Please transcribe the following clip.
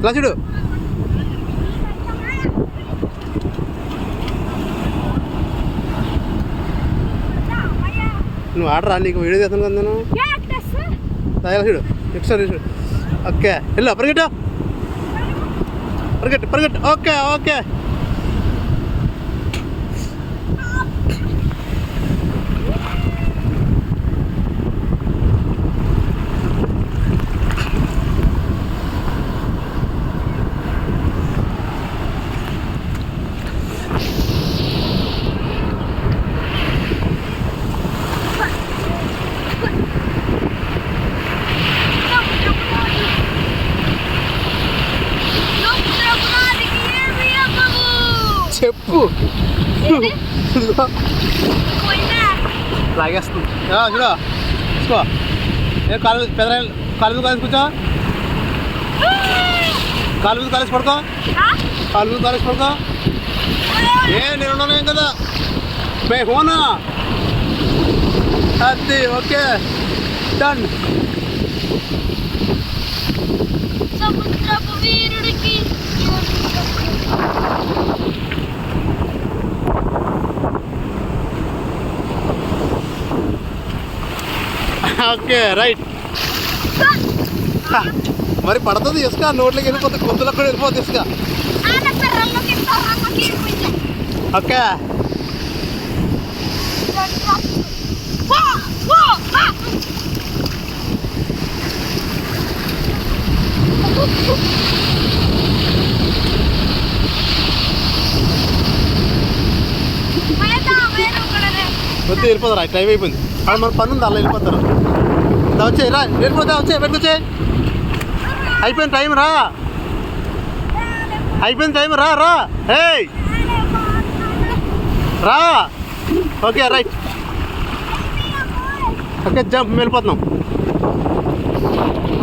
ఇలా చూడు నువ్వు ఆడరా నీకు వీడియో చేస్తాను కదా నేను ఇలా చూడు నెక్స్ట్ చూడు ఓకే వెళ్ళు పరిగెట్టు పరిగెట్టు పరిగెట్టు ఓకే ఓకే చెప్పు. ఇదిగో, లాగేస్తుంది. ఆ, చూసుకో. ఏ కాలు పెద్ద కాలు మీద కాలేసి కూర్చో. కాలు మీద కాలేసి పడుకో. కాలు మీద కాలేసి పడుకో. ఏ నేను ఉన్నాను కదా? మే హోనా? అది ఓకే. Done okay right. మరి పడుతుంది ఇసుక నోట్లోకి వెళ్ళిపోతుంది కొద్దులకు కూడా వెళ్ళిపోతుంది ఇసుక. ఓకే. వా వద్దు వెళ్ళిపోతారు? టైం అయిపోయింది. అక్కడ మన పని ఉంది అలా వెళ్ళిపోతారు? వచ్చే రా వెళ్ళిపోతా వచ్చే వెనకొచ్చే అయిపోయిన టైం రా. అయిపోయిన టైం రా రా. హే రా. Okay right. ఓకే జంప్ వెళ్ళిపోతున్నాం.